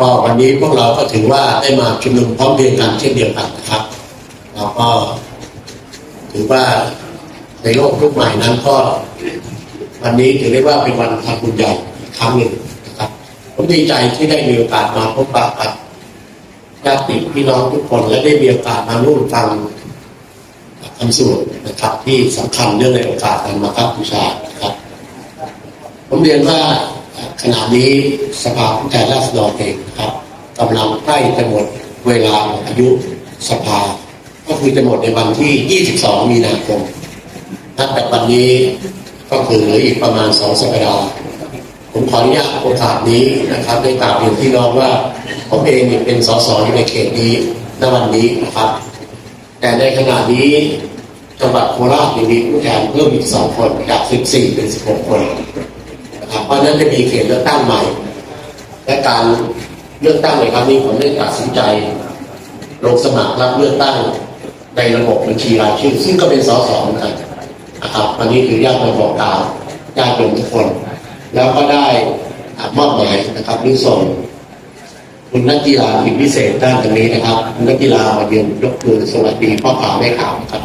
ก็วันนี้พวกเราก็ถือว่าได้มาชุมนุมพร้อมเพรียงกันเช่นเดียวกันนะครับแล้วก็ถือว่าในโลกยุคใหม่นั้นก็ วันนี้ถือได้ว่าเป็นวันทำบุญใหญ่ครั้งหนึ่งนะครับผมดีใจที่ได้มีโอกาสมาพบปะกับญาติพี่น้องทุกคนและได้มีโอกาสมาร่วมฟังคำสวดนะครับที่สำคัญเรื่องในโอกาสการมาครับบูชานครับ ผมเรียนว่า ขณะนี้สภาผู้แทนราษฎรเองครับกำลังใกล้จะหมดเวลาอายุสภา ก็คือจะหมดในวันที่ 22 มีนาคมนับแต่วันนี้ก็คือเหลืออีกประมาณสองสัปดาห์ผมขออนุญาตโอกาสนี้นะครับได้กล่าวเรียนพี่น้องว่าผมเองเป็นสสอยู่ในเขตนี้ณวันนี้นะครับ แต่ในขณะนี้จังหวัดโคราชมีผู้แทนเพิ่มอีกสองคนจาก 14 เป็น 16 คน เพราะนั้นจะมีเขตเลือกตั้งใหม่ และการเลือกตั้งในครั้งนี้ผมได้ตัดสินใจ ลงสมัครรับเลือกตั้งในระบบบัญชีรายชื่อ ซึ่งก็เป็นสสเหมือนกันนะครับวันนี้คือญาติมาบอกกล่าวญาติโยมทุกคน แล้วก็ได้อ่ามอบหมายนะครับหรือส่งคุณนักกีฬาทีมพิเศษด้านตรงนี้นะครับคุณนักกีฬามาเยือนยกมือสวัสดีพ่อข่าวแม่ข่าวครับ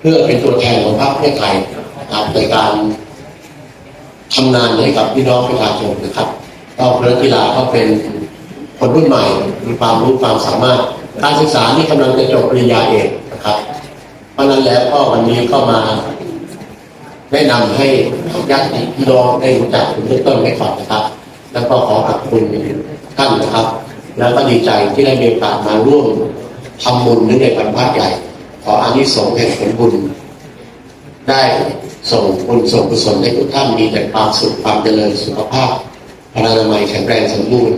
เพื่อเป็นตัวแทนของพรรคเพื่อไทยในการ ทำงานให้กับพี่น้องประชาชนนะครับก็นักกีฬาก็เป็นคนรุ่นใหม่มีความรู้ความสามารถ การศึกษานี่กำลังจะจบปริญญาเอกนะครับ เพราะนั้นแล้วก็วันนี้ก็มาแนะนำให้ญาติพี่น้องได้รู้จักคุณเบื้องต้นไว้ก่อนนะครับ แล้วก็ขอขอบคุณท่านนะครับ แล้วก็ดีใจที่ได้มีโอกาสมาร่วมทำบุญในในวันพระใหญ่ ขออานิสงส์แห่งผลบุญได้ ส่งบุญส่งกุศลให้ทุกท่านมีแต่ความสุขความเจริญสุขภาพพลานามัยแข็งแรงสมบูรณ์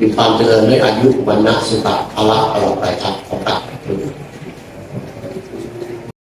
มีความเจริญด้วยอายุวันนะสุขภาละตลอดไปครับ